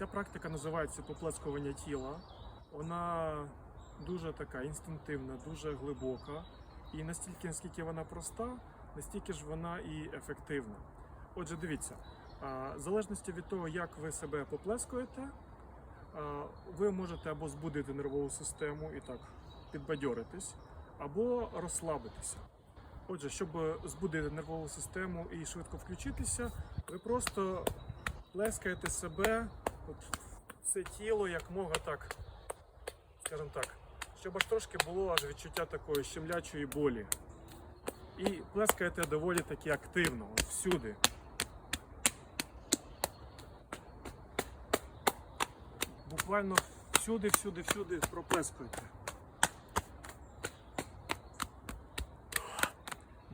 Ця практика називається поплескування тіла. Вона дуже така інстинктивна, дуже глибока. І настільки, наскільки вона проста, настільки ж вона і ефективна. Отже, дивіться, в залежності від того, як ви себе поплескуєте, ви можете або збудити нервову систему і так підбадьоритись, або розслабитися. Отже, щоб збудити нервову систему і швидко включитися, ви просто плескаєте себе от, це тіло як мога так, скажімо так, щоб аж трошки було аж відчуття такої щемлячої болі. І плескаєте доволі таки активно, от всюди. Буквально всюди, всюди, всюди проплескуєте.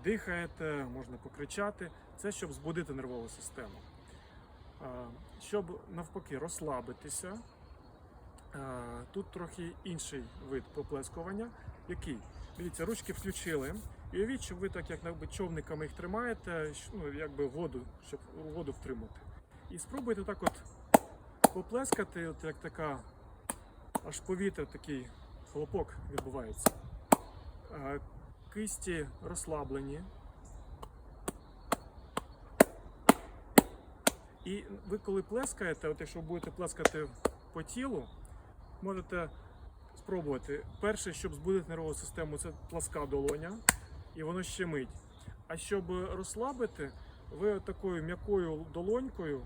Дихаєте, можна покричати. Це щоб збудити нервову систему. А, Щоб навпаки розслабитися, тут трохи інший вид поплескування. Який? Дивіться, ручки включили. І уявіть, що ви так як човниками їх тримаєте, ну, якби воду, щоб воду втримати. І спробуйте так от поплескати, от як така аж повітря, такий хлопок відбувається. Кисті розслаблені. І ви коли плескаєте, от якщо будете плескати по тілу, можете спробувати. Перше, щоб збудити нервову систему, це пласка долоня, і воно щемить. А щоб розслабити, ви такою м'якою долонькою,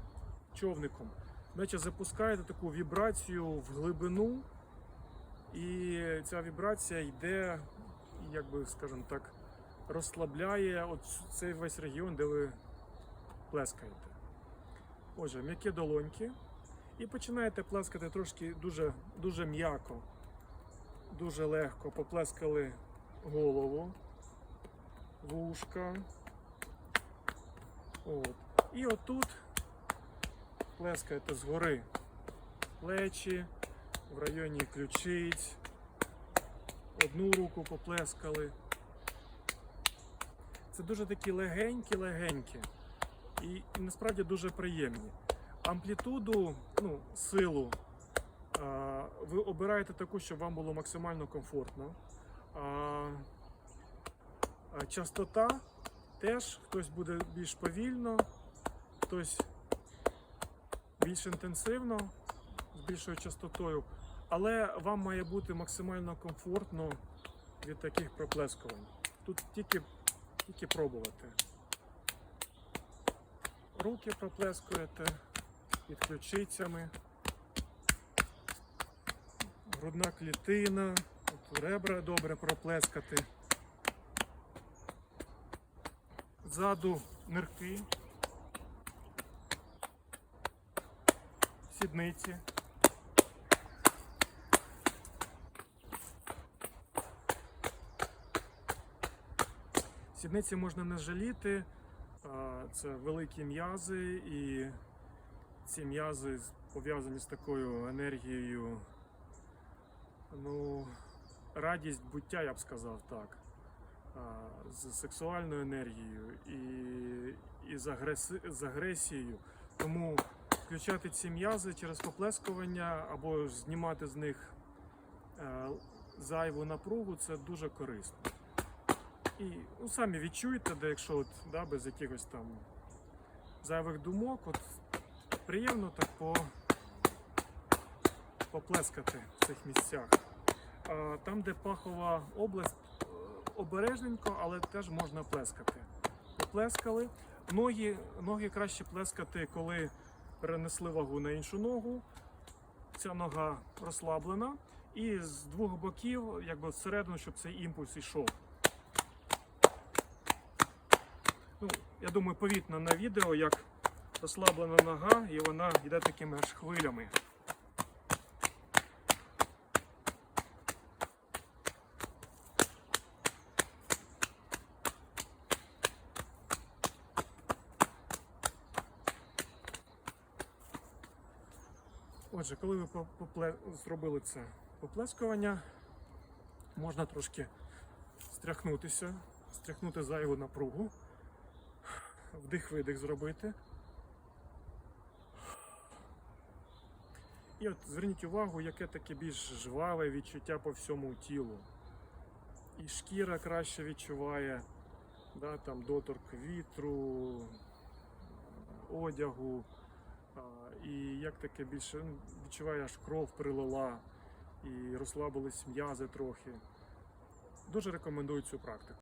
човником, наче запускаєте таку вібрацію в глибину, і ця вібрація йде, як би, скажімо так, розслабляє от цей весь регіон, де ви плескаєте. Отже, м'які долоньки. І починаєте плескати трошки дуже, дуже м'яко, дуже легко. Поплескали голову, вушка. От. І отут плескаєте згори плечі, в районі ключиць. Одну руку поплескали. Це дуже такі легенькі-легенькі і, і насправді дуже приємні. Амплітуду, ну, силу а, ви обираєте таку, щоб вам було максимально комфортно. А, а частота теж хтось буде більш повільно, хтось більш інтенсивно, з більшою частотою. Але вам має бути максимально комфортно від таких проплескувань. Тут тільки, тільки пробувати. Руки проплескуєте під ключицями, грудна клітина, от ребра добре проплескати. Ззаду нирки, сідниці. Сідниці можна не жаліти, це великі м'язи, і ці м'язи пов'язані з такою енергією, ну, радість буття, я б сказав так, з сексуальною енергією і, і з, агреси, з агресією. Тому включати ці м'язи через поплескування або знімати з них е, зайву напругу це дуже корисно. І ну, самі відчуєте, де якщо от, да, без якихось там зайвих думок, от приємно так по, поплескати в цих місцях. А, там, де пахова область, е, обережненько, але теж можна плескати. Поплескали. Ноги, ноги краще плескати, коли перенесли вагу на іншу ногу. Ця нога розслаблена. І з двох боків, якби всередину, щоб цей імпульс йшов. Ну, я думаю, повітно на відео, як розслаблена нога, і вона йде такими аж хвилями. Отже, коли ви попле- зробили це поплескування, можна трошки стряхнутися, стряхнути зайву напругу, вдих-видих зробити. І от зверніть увагу, яке таке більш жваве відчуття по всьому тілу. І шкіра краще відчуває да, там, доторк вітру, одягу. І як таке більше ну, відчуває, аж кров прилила і розслабились м'язи трохи. Дуже рекомендую цю практику.